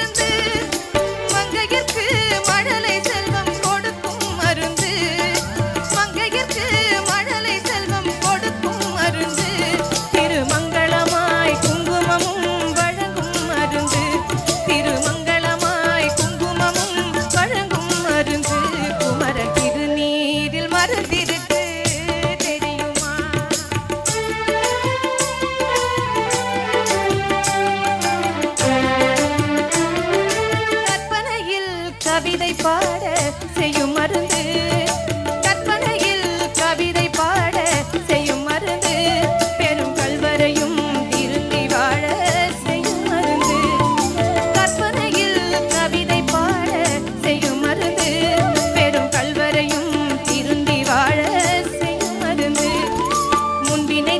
and this. பாட செய்யும் மருந்து. கற்பனையில் கவிதை பாட செய்யும் மருந்து. பெரும் கல்வரையும் திருத்தி வாழ செய்யும் மருந்து. கற்பனையில் கவிதை பாட செய்யும் மருந்து. பெரும் கல்வரையும் திருந்தி வாழ செய்யும் மருந்து. முன்பினை